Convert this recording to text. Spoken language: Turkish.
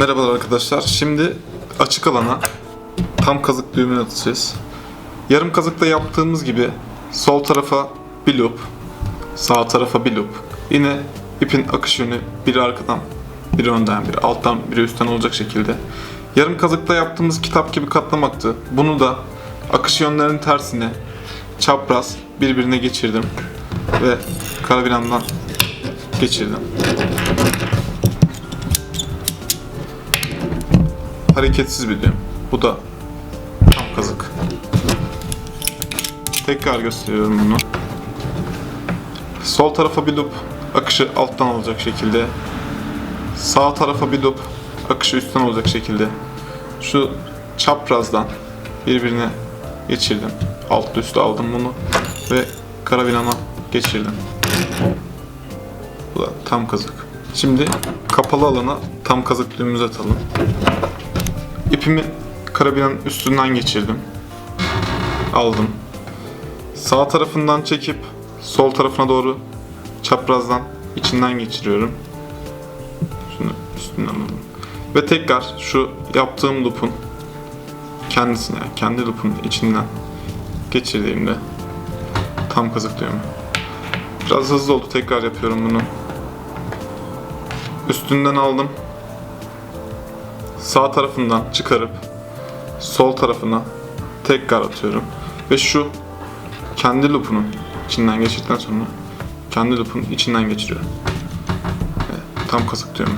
Merhabalar arkadaşlar. Şimdi açık alana tam kazık düğümünü atacağız. Yarım kazıkta yaptığımız gibi sol tarafa bir loop, sağ tarafa bir loop. Yine ipin akış yönü biri arkadan, biri önden, biri alttan, biri üstten olacak şekilde. Yarım kazıkta yaptığımız kitap gibi katlamaktı. Bunu da akış yönlerinin tersine çapraz birbirine geçirdim ve karabilandan geçirdim. Hareketsiz bir düğüm. Bu da tam kazık. Tekrar gösteriyorum bunu. Sol tarafa bir loop, akışı alttan olacak şekilde. Sağ tarafa bir loop, akışı üstten olacak şekilde. Şu çaprazdan birbirine geçirdim. Alt üstü aldım bunu ve karabilana geçirdim. Bu da tam kazık. Şimdi kapalı alana tam kazık düğümümüzü atalım. İpimi karabinanın üstünden geçirdim. Aldım. Sağ tarafından çekip sol tarafına doğru çaprazdan içinden geçiriyorum. Şunu üstünden alalım. Ve tekrar şu yaptığım loop'un kendisine, kendi loop'un içinden geçirdiğimde tam kazıklıyorum. Biraz hızlı oldu. Tekrar yapıyorum bunu. Üstünden aldım sağ tarafından çıkarıp sol tarafına tekrar atıyorum. Ve şu kendi loopunun içinden geçirdikten sonra kendi loop'un içinden geçiriyorum. Ve tam kazıklıyorum.